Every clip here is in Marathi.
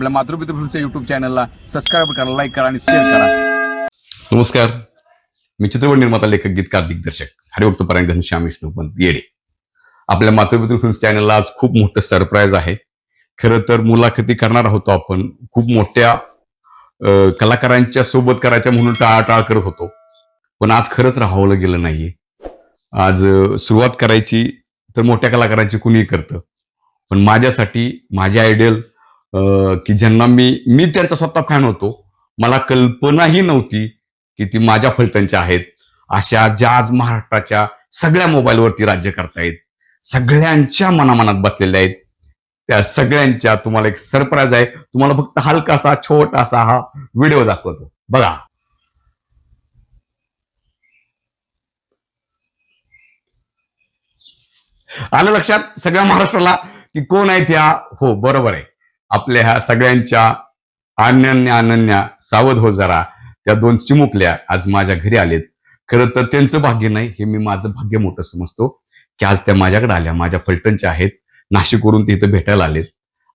आपल्या मातृपितृ फिल्मच्या युट्यूब चॅनलला सबस्क्राईब करा लाईक करा आणि शेअर करा. नमस्कार. मी चित्रपट निर्माता लेखक गीतकार दिग्दर्शक हरिभक्त परायण घनश्याम विष्णुपंत येडे. आपल्या मातृपितृ फिल्म चॅनलला आज खूप मोठं सरप्राईज आहे. खरं तर मुलाखती करणार होतो आपण. खूप मोठ्या कलाकारांच्या सोबत करायच्या म्हणून टाळाटाळ करत होतो. पण आज खरंच राहवलं गेलं नाहीये. आज सुरुवात करायची तर मोठ्या कलाकारांची कुणीही करतं. पण माझ्यासाठी माझे आयडियल की ज्यांना मी मी त्यांचा स्वतः फॅन होतो. मला कल्पनाही नव्हती की ती माझ्या फलटणच्या आहेत. अशा ज्या आज महाराष्ट्राच्या सगळ्या मोबाईलवरती राज्य करतायत सगळ्यांच्या मनामनात बसलेल्या आहेत. त्या सगळ्यांच्या तुम्हाला एक सरप्राईज आहे. तुम्हाला फक्त हलकासा छोटासा हा व्हिडिओ दाखवतो. बघा. आलं लक्षात? सगळ्या महाराष्ट्राला की कोण आहेत ह्या हो बरोबर आहे. आपल्या ह्या सगळ्यांच्या अनन्या अनन्या सावध हो जरा. त्या दोन चिमुकल्या आज माझ्या घरी आलेत. खरं तर त्यांचं भाग्य नाही हे मी माझं भाग्य मोठं समजतो. की आज त्या माझ्याकडे आल्या माझ्या फलटणच्या आहेत. नाशिकवरून ते इथं भेटायला आलेत.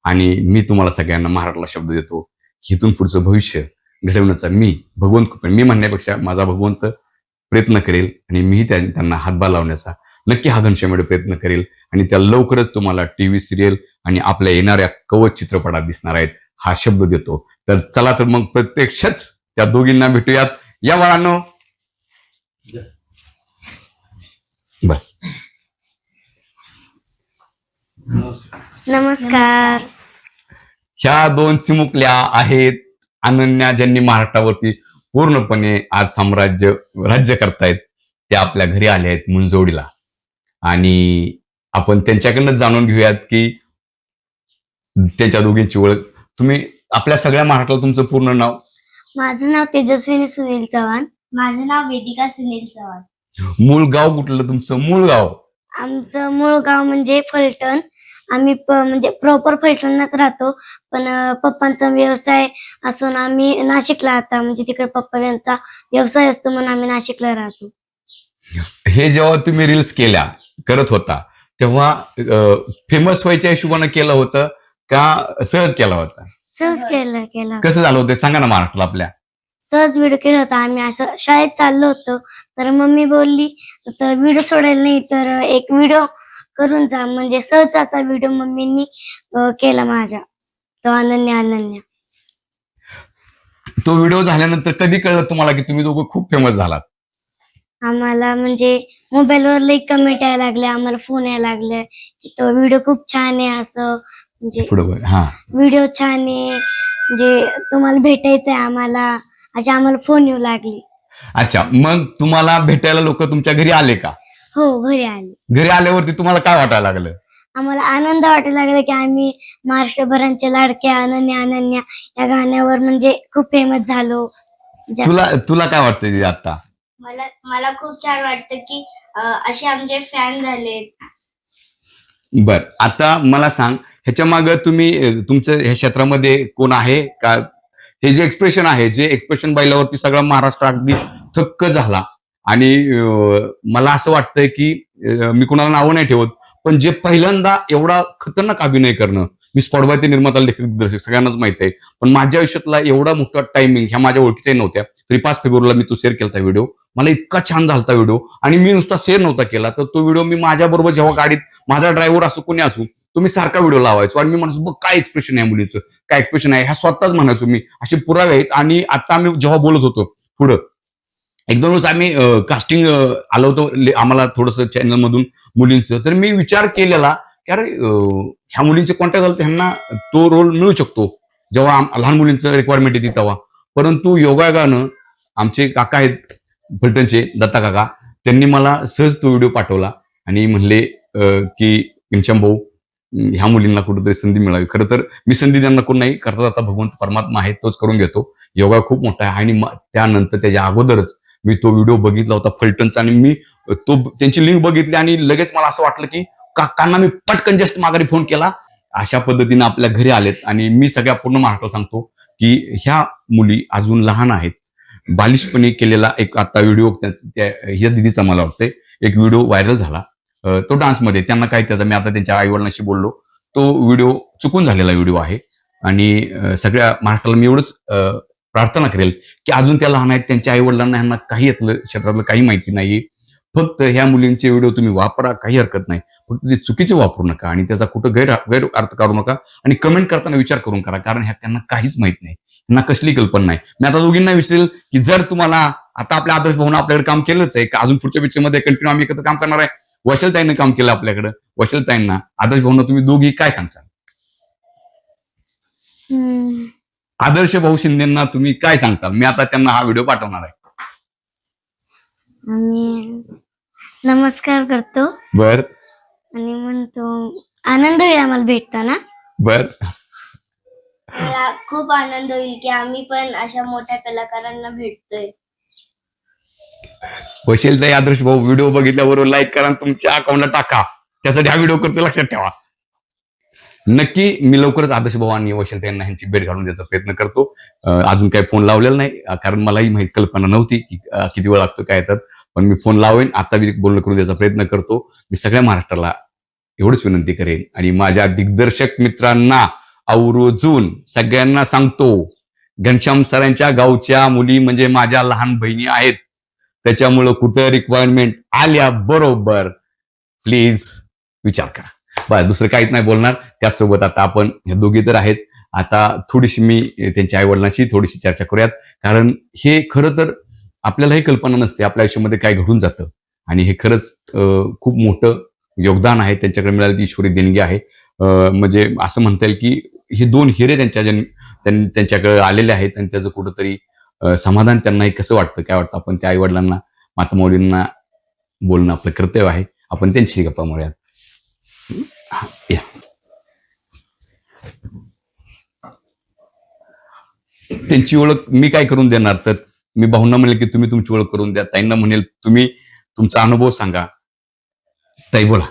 आणि मी तुम्हाला सगळ्यांना महाराष्ट्राला शब्द देतो इथून पुढचं भविष्य घडवण्याचा मी भगवंत मी म्हणण्यापेक्षा माझा भगवंत प्रयत्न करेल आणि मीही त्या- त्यांना हातभार लावण्याचा नक्की हा घनश्यामेडे प्रयत्न करेल. आणि त्या लवकरच तुम्हाला टीव्ही सिरियल आणि आपल्या येणाऱ्या कवच चित्रपटात दिसणार आहेत. हा शब्द देतो. तर चला तर मग प्रत्यक्षच त्या दोघींना भेटूयात. या बाळांनो. बस. नमस्कार. ह्या दोन चिमुकल्या आहेत. अनन्या ज्यांनी महाराष्ट्रावरती पूर्णपणे आज साम्राज्य राज्य करतायत त्या आपल्या घरी आल्या आहेत मुंजवडीला. आणि आपण त्यांच्याकडनं जाणून घेऊयात की त्यांच्या दोघींची ओळख. तुम्ही आपल्या सगळ्या महाराष्ट्राला तुमचं पूर्ण नाव? माझं नाव तेजस्विनी सुनील चव्हाण. माझं नाव वेदिका सुनील चव्हाण. मूळ गाव कुठलं तुमचं? मूळ गाव. आमचं मूळ गाव म्हणजे फलटण. आम्ही म्हणजे प्रॉपर फलटणच राहतो. पण पप्पांचा व्यवसाय असून आम्ही नाशिकला आता म्हणजे तिकडे पप्पा यांचा व्यवसाय असतो म्हणून आम्ही नाशिकला राहतो. हे जेव्हा तुम्ही रील्स केल्या करत होता. तेव्हा फेमस व्हायच्या हिशोबानं केलं होतं का सहज केला होता? सहज केलं केलं. कसं झालं होतं? सांगा ना महाराष्ट्राला आपल्या. सहज व्हिडिओ केला होता. आम्ही असं शाळेत चाललो होतो. तर मम्मी बोलली तर व्हिडिओ सोडायला नाही तर एक व्हिडिओ करून जा. म्हणजे सहजाचा व्हिडिओ मम्मींनी अं, केला माझ्या. तो अनन्या अनन्या. तो व्हिडिओ झाल्यानंतर कधी कळलं तुम्हाला की तुम्ही दोघं खूप फेमस झालात? आम्हाला म्हणजे मोबाईलवर लई कमेंट यायला लागले आम्हाला फोन यायला लागले की तो व्हिडिओ खूप छान आहे असं. म्हणजे पुढे. हा. व्हिडिओ छान आहे. म्हणजे तुम्हाला भेटायचंय आम्हाला. असे आम्हाला फोन येऊ लागले. अच्छा मग तुम्हाला भेटायला लोक तुमच्या घरी आले का? हो घरी आले. घरी आल्यावरती तुम्हाला काय वाटायला लागलं? आम्हाला आनंद वाटायला लागला की आम्ही महाराष्ट्रभरांच्या लाडक्या अनन्या अनन्या या गाण्यावर म्हणजे खूप फेमस झालो. तुला तुला काय वाटतं आता? मला मला खूप छान वाटतं की असे आमचे फॅन झालेत बर आता मला सांग ह्याच्या मागे तुम्ही तुमचं ह्या क्षेत्रामध्ये कोण आहे? का हे जे एक्सप्रेशन आहे जे एक्सप्रेशन पाहिल्यावरती सगळा महाराष्ट्र अगदी थक्क झाला. आणि मला असं वाटतंय की मी कुणाला नावं नाही ठेवत पण जे पहिल्यांदा एवढा खतरनाक अभिनय करणं मी स्पॉटबाय निर्माता लेखक दिग्दर्शक सगळ्यांनाच माहीत आहे. पण माझ्या आयुष्यातला एवढा मोठा टायमिंग ह्या माझ्या ओळखीच्या नव्हत्या. तरी पाच फेब्रुवारीला मी तो शेअर केला व्हिडिओ मला इतका छान झालता व्हिडिओ आणि मी नुसता शेअर नव्हता केला. तर तो व्हिडिओ मी माझ्या बरोबर जेव्हा गाडीत माझा ड्रायव्हर असो कोणी असो तो मी सारखा व्हिडिओ लावायचो. आणि मी म्हणायचो बघ काय एक्सप्रेशन आहे मुलीचं? काय एक्सप्रेशन आहे? ह्या स्वतःच म्हणायचो मी. असे पुरावे आहेत. आणि आता आम्ही जेव्हा बोलत होतो पुढं एक दोन वेळेस आम्ही कास्टिंग आलो होतो. आम्हाला थोडंसं चॅनल मधून मुलींचं. तर मी विचार केलेला की अरे ह्या मुलींचे कॉन्टॅक्ट झालं तर ह्यांना तो रोल मिळू शकतो. जेव्हा लहान मुलींचं रिक्वायरमेंट येते तेव्हा. परंतु योगायोगानं आमचे काका आहेत फलटणचे दत्ता काका त्यांनी मला सहज तो व्हिडिओ पाठवला. आणि म्हणले अं, की घनश्याम भाऊ ह्या मुलींना कुठेतरी संधी मिळावी. खरं तर मी संधी त्यांना कोण नाही करता जाता भगवंत परमात्मा आहे तोच करून घेतो. योगा खूप मोठा आहे. आणि त्यानंतर त्याच्या अगोदरच मी तो व्हिडिओ बघितला होता फलटणचा. आणि मी तो त्यांची लिंक बघितली आणि लगेच मला असं वाटलं की काकांना मी पटकन जस्ट माघारी फोन केला. अशा पद्धतीने आपल्या घरी आलेत आणि मी सगळ्या पूर्ण महाराष्ट्राला सांगतो की ह्या मुली अजून लहान आहेत. बालिशपणे केलेला एक आता व्हिडिओ त्या ह्या दिदीचा मला वाटतंय. एक व्हिडिओ व्हायरल झाला. तो डान्समध्ये त्यांना काय त्याचा मी आता त्यांच्या आईवडिलांशी बोललो. तो व्हिडिओ चुकून झालेला व्हिडिओ आहे. आणि सगळ्या महाराष्ट्राला मी एवढंच प्रार्थना करेल की अजून त्या लहान आहेत त्यांच्या आई वडिलांना ह्यांना काही यातलं क्षेत्रातलं काही माहिती नाही फक्त ह्या मुलींचे व्हिडिओ तुम्ही वापरा काही हरकत नाही. फक्त ते चुकीचे वापरू नका आणि त्याचा कुठं गैर गैर अर्थ काढू नका आणि कमेंट करताना विचार करून करा कारण ह्या त्यांना काहीच माहीत नाही. त्यांना कसली कल्पना नाही. मी आता दोघींना विचारेल की जर तुम्हाला आता आपल्या आदर्श भावना आपल्याकडे काम केलंच आहे का अजून पुढच्या पिक्चरमध्ये कंटिन्यू आम्ही एकत्र काम करणार आहे? वचलताईनं काम केलं आपल्याकडे. वचलताईंना आदर्श भावना तुम्ही दोघी काय सांगता हम्म. आदर्श भाऊ शिंदेना तुम्ही काय सांगताल? मी आता त्यांना हा व्हिडिओ पाठवणार आहे. आम्ही नमस्कार करतो. बर. आणि म्हणतो आनंद होईल आम्हाला भेटताना. बर. मला खूप आनंद होईल की आम्ही पण अशा मोठ्या कलाकारांना भेटतोय. वशीलताई आदर्श भाऊ व्हिडिओ बघितल्याबरोबर लाईक करा आणि तुमच्या अकाउंटला टाका. त्यासाठी हा व्हिडिओ करतो लक्षात ठेवा. नक्की मी लवकरच आदर्श भाऊ आणि वशीलताईंना ह्यांची भेट घालून द्यायचा प्रयत्न करतो. अं, अजून काही फोन लावलेला नाही अं, कारण मलाही माहीत कल्पना नव्हती की अं, किती वेळ लागतो काय येतात पण मी फोन लावेन. आता मी बोलणं करून द्यायचा प्रयत्न करतो. मी सगळ्या महाराष्ट्राला एवढंच विनंती करेन. आणि माझ्या दिग्दर्शक मित्रांना आवर्जून सगळ्यांना सांगतो घनश्याम सरांच्या गावच्या मुली म्हणजे माझ्या लहान बहिणी आहेत. त्याच्यामुळं कुठं रिक्वायरमेंट आल्या बरोबर प्लीज विचार करा. बरं दुसरं काहीच नाही बोलणार. त्याचसोबत आता आपण हे दोघी तर आहेच. आता थोडीशी मी त्यांच्या आईवडिलांशी थोडीशी चर्चा करूयात. कारण हे खरं तर आपल्यालाही कल्पना नसते आपल्या आयुष्यामध्ये काय घडून जातं. आणि हे खरंच खूप मोठं योगदान आहे. त्यांच्याकडे मिळालेली ईश्वरी देणगी आहे. म्हणजे असं म्हणता येईल की हे दोन हिरे त्यांच्या जन्म त्यां- त्यांच्याकडे आलेले आहेत आणि त्याचं कुठंतरी समाधान त्यांनाही कसं वाटतं काय वाटतं? आपण त्या आईवडिलांना मातामौलींना बोलणं आपलं कर्तव्य आहे. आपण त्यांच्याशी गप्पा मारूयात. या. त्यांची ओळख मी काय करून देणार? तर मी भाऊंना म्हणेल की तुम्ही तुमची ओळख करून द्या. ताईंना म्हणेल तुम्ही तुमचा अनुभव सांगा. ताई बोला.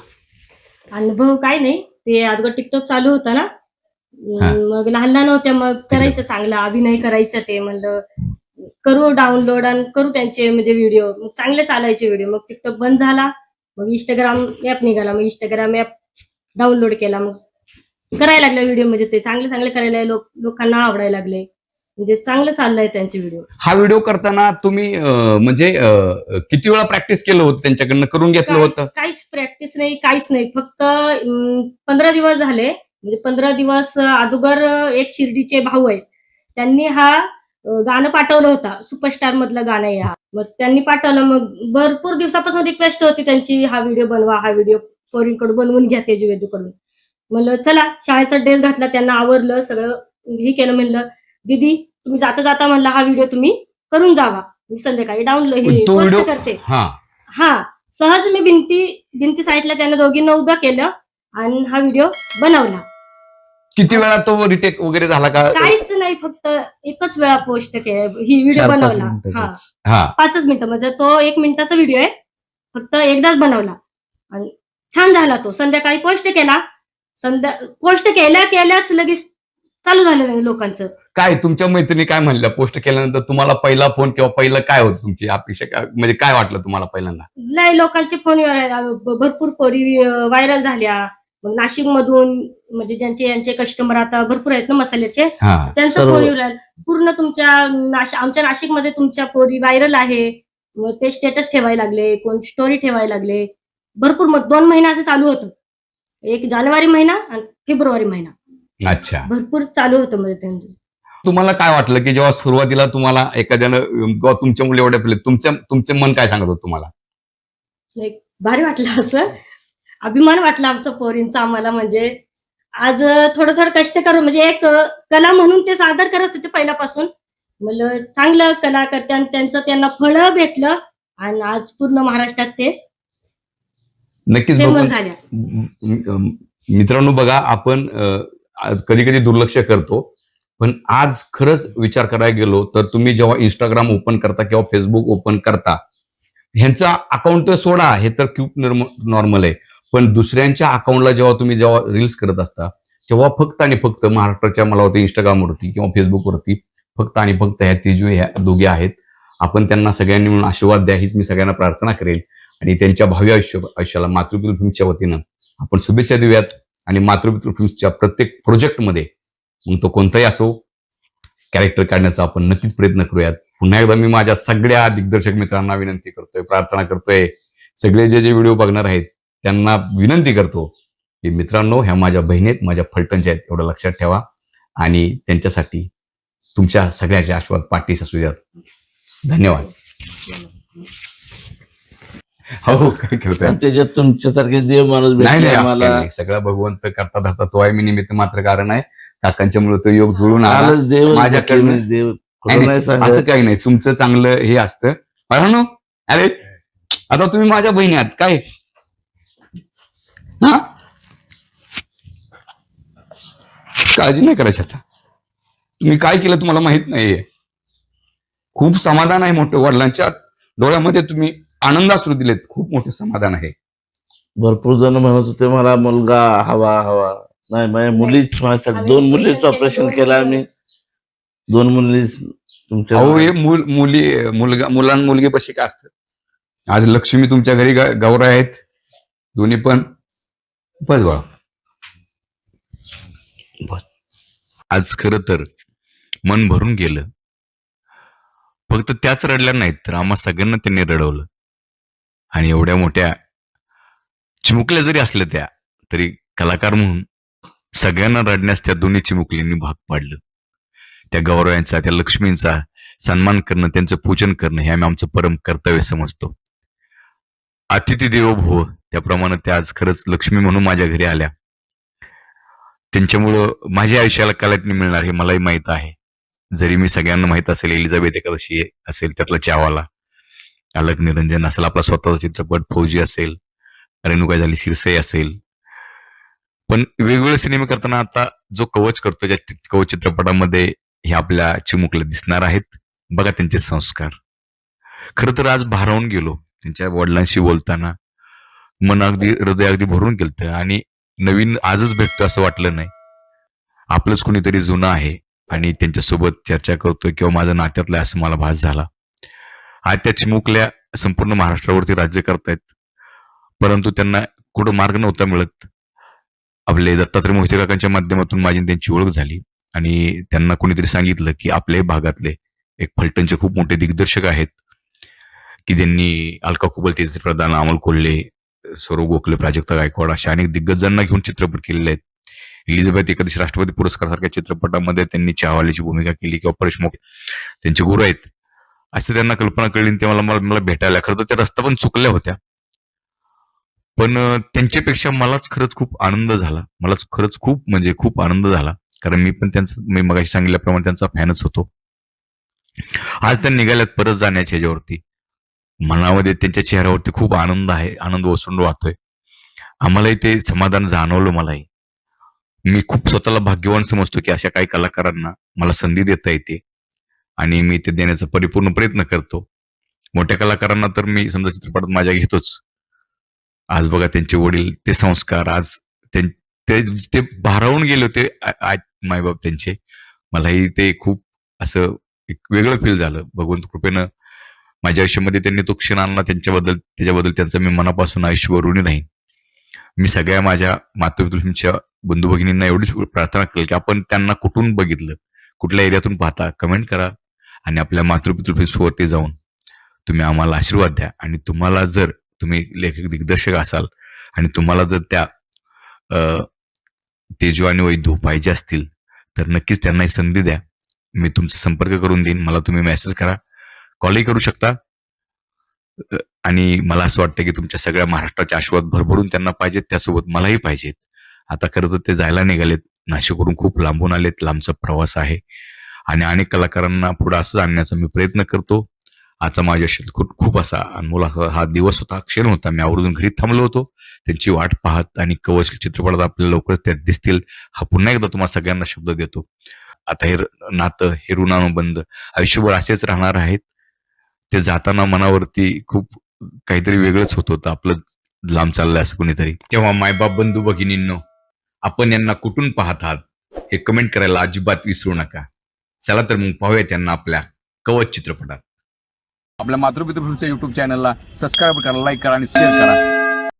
अनुभव काय नाही. ते अगोदर टिकटॉक चालू होता ना. हा. मग लहान लहान होत्या मग करायचं चांगलं. अभिनय करायचं ते म्हणलं. करू डाउनलोड आणि करू त्यांचे म्हणजे व्हिडिओ. मग चांगले चालायचे व्हिडिओ. मग टिकटॉक बंद झाला. मग इंस्टाग्राम ऍप निघाला. मग इंस्टाग्राम ऍप डाउनलोड केला. मग करायला लागला व्हिडिओ. म्हणजे ते चांगले चांगले करायला लोक लोकांना आवडायला लागले. म्हणजे चांगलं चाललंय त्यांचे व्हिडिओ हा व्हिडिओ करताना तुम्ही अं, म्हणजे अं, किती वेळा प्रॅक्टिस केलं होतं? त्यांच्याकडनं करून घेतलं होतं? काहीच काहीच प्रॅक्टिस नाही काहीच नाही. फक्त अं, पंधरा दिवस झाले. म्हणजे पंधरा दिवस अगोदर एक शिर्डीचे भाऊ आहेत. त्यांनी हा अं, गाणं पाठवलं होता. सुपरस्टार मधलं गाणं आहे हा. मग त्यांनी पाठवलं. मग भरपूर दिवसापासून रिक्वेस्ट होती त्यांची हा व्हिडिओ बनवा. हा व्हिडिओ पोरींकडून बनवून घ्या तेजवेदूकडून म्हणलं चला शाळेचा ड्रेस घातला त्यांना आवरलं सगळं हे केलं म्हणलं. दीदी तुम्ही जाता जाता म्हणलं हा व्हिडिओ तुम्ही करून जावा. मी संध्याकाळी डाउनलोड तो पोस्ट व्हिडिओ- करते. हा. हा सहज मी भिंती भिंती साईडला त्यांना दोघींना उभं केलं आणि हा व्हिडिओ बनवला. किती वेळा तो रिटेक वगैरे झाला का? काहीच नाही फक्त एकच वेळा पोस्ट केलं ही व्हिडिओ बनवला. हा. हा. पाचच मिनिटं म्हणजे तो एक मिनिटाचा व्हिडिओ आहे. फक्त एकदाच बनवला. आणि छान झाला तो. संध्याकाळी पोस्ट केला. संध्या पोस्ट केल्या केल्याच लगेच चालू झालं लोकांचं. काय तुमच्या मैत्रिणी काय म्हणल्या? पोस्ट केल्यानंतर तुम्हाला पहिला फोन किंवा पहिलं काय होतं तुमची अपेक्षा? काय- म्हणजे काय वाटलं तुम्हाला पहिल्यांदा? लय लोकांचे फोन भरपूर पोरी व्हायरल झाल्या. मग नाशिक मधून म्हणजे ज्यांचे यांचे कस्टमर आता भरपूर आहेत ना मसाल्याचे हा. त्यांचा सर्व. फोन येऊ लागला. पूर्ण तुमच्या नाश- आमच्या नाशिकमध्ये तुमच्या पोरी व्हायरल आहे. मग ते स्टेटस ठेवायला लागले कोण स्टोरी ठेवायला लागले. भरपूर मग दोन महिने असं चालू होतं. एक जानेवारी महिना आणि फेब्रुवारी महिना. अच्छा. भरपूर चालू होतं म्हणजे त्यांचं तुम्हाला काय वाटलं की जेव्हा सुरुवातीला तुम्हाला एखाद्यानं किंवा तुमच्या मुली एवढ्या पहिले तुमच्या तुमचे मन काय सांगत होतं तुम्हाला? भारी वाटलं असं. अभिमान वाटला आमच्या पोरींचा आम्हाला म्हणजे. आज थोडं थोडं कष्ट करून म्हणजे एक कला म्हणून ते सादर करत होते पहिल्यापासून. म्हणलं चांगलं कला करते आणि त्यांचं त्यांना फळं भेटलं आणि आज पूर्ण महाराष्ट्रात ते नक्कीच फेमस बघून. झाल्या. म- म- मित्रांनो बघा आपण कधी कधी दुर्लक्ष करतो. पण आज खरंच विचार करायला गेलो तर तुम्ही जेव्हा इंस्टाग्राम ओपन करता किंवा फेसबुक ओपन करता ह्यांचा अकाउंट सोडा हे तर क्यूब नॉर्मल आहे. पण दुसऱ्यांच्या अकाउंटला जेव्हा तुम्ही जेव्हा रील्स करत असता तेव्हा फक्त आणि फक्त महाराष्ट्राच्या मला वाटतं इंस्टाग्रामवरती किंवा फेसबुकवरती फक्त आणि फक्त ह्या तेजू ह्या दोघे आहेत. आपण त्यांना सगळ्यांनी म्हणून आशीर्वाद द्या हीच मी सगळ्यांना प्रार्थना करेल. आणि त्यांच्या भावी आयुष्य आयुष्याला मातृपितृ वतीनं आपण शुभेच्छा देऊयात. आणि मातृपितृ फिल्म्सच्या प्रत्येक प्रोजेक्टमध्ये मग तो कोणताही असो कॅरेक्टर काढण्याचा आपण नक्कीच प्रयत्न करूयात. पुन्हा एकदा मी माझ्या सगळ्या दिग्दर्शक मित्रांना विनंती करतोय प्रार्थना करतोय. सगळे जे जे व्हिडिओ बघणार आहेत त्यांना विनंती करतो की मित्रांनो ह्या माझ्या बहिणीत माझ्या फलटणच्या आहेत एवढं लक्षात ठेवा. आणि त्यांच्यासाठी तुमच्या सगळ्याचे आशीर्वाद पाठीस असू द्यात. धन्यवाद. हो हो काय करतोय? त्याच्यात तुमच्यासारखे देव माणूस नाही भेटले नाही असं काही आम्हाला नाही. सगळा भगवंत करता धरता तो आहे. मी निमित्त मात्र कारण आहे. काकांच्या मुळे तो योग जुळून आला. देव माझ्याकडनं- देव नाही, असं सांगत. काही नाही. तुमचं चांगलं हे असतं. अरे आता तुम्ही माझ्या बहिणी आहात. काय? हा? काळजी नाही करायची आता. तुम्ही काय केलं तुम्हाला माहीत नाहीये. खूप समाधान आहे मोठं वडिलांच्या डोळ्यामध्ये तुम्ही आनंदाश्रू दिलेत. खूप मोठं समाधान आहे. भरपूर जण म्हणत होते मला मुलगा हवा हवा. नाही माझ्या मुलीच माझ्या दोन मुलीच ऑपरेशन दोन केलं आम्ही. दोन मुली तुमच्या अहो हे मुल मुली मुलगा मुलां मुलगी पशी काय असतं? आज लक्ष्मी तुमच्या घरी ग- गौरा आहेत. दोन्ही पण. बस बाळा. आज खर तर मन भरून गेलं. फक्त त्याच रडल्या नाहीत. तर आम्हा सगळ्यांना त्यांनी रडवलं. आणि एवढ्या मोठ्या चिमुकल्या जरी असल्या त्या तरी कलाकार म्हणून सगळ्यांना रडण्यास त्या दोन्ही चिमुकल्यांनी भाग पाडलं. त्या गौरवांचा त्या लक्ष्मींचा सन्मान करणं त्यांचं पूजन करणं हे आम्ही आमचं परम कर्तव्य समजतो. अतिथी देवो भव त्याप्रमाणे त्या आज खरंच लक्ष्मी म्हणून माझ्या घरी आल्या. त्यांच्यामुळं माझ्या आयुष्याला कलाटणी मिळणार हे मलाही माहीत आहे. जरी मी सगळ्यांना माहीत असेल एलिझाबेथ एकादशी असेल त्यातला चावाला अलग निरंजन असेल आपला स्वतःचा चित्रपट फौजी असेल रेणुका झाली सिरसई असेल. पण वेगवेगळे सिनेमे करताना आता जो कवच करतो ज्या कवच चित्रपटामध्ये हे आपल्या चिमुकले दिसणार आहेत बघा त्यांचे संस्कार. खर तर आज भारावून गेलो त्यांच्या वडिलांशी बोलताना. मन अगदी हृदय अगदी भरून गेलतं आणि नवीन आजच भेटतो असं वाटलं नाही. आपलंच कुणीतरी जुनं आहे आणि त्यांच्यासोबत चर्चा करतोय किंवा माझ्या नात्यातलं असं मला भास झाला. आज त्या चिमुकल्या संपूर्ण महाराष्ट्रावरती राज्य करतायत. परंतु त्यांना कुठं मार्ग नव्हता मिळत. आपले दत्तात्रय मोहिते काकांच्या माध्यमातून माझी त्यांची ओळख झाली. आणि त्यांना कोणीतरी सांगितलं की आपल्या भागातले एक फलटणचे खूप मोठे दिग्दर्शक आहेत. की त्यांनी अलका कुबल तेज प्रधान अमोल कोल्हे सौरव गोखले प्राजक्ता गायकवाड अशा अनेक दिग्गजांना घेऊन चित्रपट केलेले आहेत. एलिझाबेथ एकादशी राष्ट्रपती पुरस्कार सारख्या चित्रपटामध्ये त्यांनी चहावालीची भूमिका केली किंवा परेश त्यांचे गुरु आहेत. अशी त्यांना कल्पना कळली आणि ते मला मला मला भेटायला खरं तर त्या रस्ता पण चुकल्या होत्या. पण त्यांच्यापेक्षा मलाच खरंच खूप आनंद झाला. मलाच खरंच खूप म्हणजे खूप आनंद झाला. कारण मी पण त्यांचं मी मगाशी सांगितल्याप्रमाणे त्यांचा फॅनच होतो. आज त्या निघाल्यात परत जाण्याच्या ह्याच्यावरती. मनामध्ये त्यांच्या चेहऱ्यावरती खूप आनंद आहे आनंद ओसंड वाहतोय. आम्हालाही ते समाधान जाणवलं मलाही. मी खूप स्वतःला भाग्यवान समजतो की अशा काही कलाकारांना मला संधी देता येते. आणि मी ते देण्याचा परिपूर्ण प्रयत्न करतो. मोठ्या कलाकारांना तर मी समजा चित्रपटात माझ्या घेतोच. आज बघा त्यांचे वडील ते संस्कार आज त्यां- ते ते भारावून गेले होते आज मायबाप त्यांचे. मलाही ते खूप असं एक वेगळं फील झालं. भगवंत कृपेनं माझ्या आयुष्यामध्ये त्यांनी तो क्षण आणला. त्यांच्याबद्दल त्याच्याबद्दल त्यांचं मी मनापासून आयुष्यभर ऋणी नाही मी सगळ्या माझ्या मातृपितृंच्या बंधू भगिनींना एवढीच प्रार्थना केली की आपण त्यांना कुठून बघितलं? कुठल्या एरियातून पाहता? कमेंट करा. आणि आपल्या मातृपितृवरती जाऊन तुम्ही आम्हाला आशीर्वाद द्या. आणि तुम्हाला जर तुम्ही लेखक दिग्दर्शक असाल आणि तुम्हाला जर त्या तेजू आणि वैद्यू पाहिजे असतील तर नक्कीच त्यांना ही संधी द्या. मी तुमचा संपर्क करून देईन. मला तुम्ही मेसेज करा. कॉलही करू शकता. आणि मला असं वाटतं की तुमच्या सगळ्या महाराष्ट्राच्या आशीर्वाद भरभरून त्यांना पाहिजेत. त्यासोबत मलाही पाहिजेत. आता खरं तर ते जायला निघालेत. नाशिकवरून खूप लांबून आलेत. लांबचा प्रवास आहे. आणि अनेक कलाकारांना पुढे असं आणण्याचा मी प्रयत्न करतो. आजचा माझ्या खूप खूप असा अनमोल असा हा दिवस होता क्षण होता. मी आवर्जून घरी थांबलो होतो. त्यांची वाट पाहत आणि कवच चित्रपटात आपल्याला लवकरच त्यात दिसतील. हा पुन्हा एकदा तुम्हाला सगळ्यांना शब्द देतो. आता हे नातं हे ऋणानुबंध आयुष्यभर असेच राहणार आहेत. ते जाताना मनावरती खूप काहीतरी वेगळंच होत होतं. आपलं लांब चाललंय असं कुणीतरी. तेव्हा मायबाप बंधू भगिनींनो आपण यांना कुठून पाहत आहात? हे कमेंट करायला अजिबात विसरू नका. चला तर मग पाहूया त्यांना आपल्या कवच चित्रपटात. आपल्या मातृपितृ फिल्मच्या युट्यूब चॅनलला सबस्क्राईब करा लाईक करा आणि शेअर करा.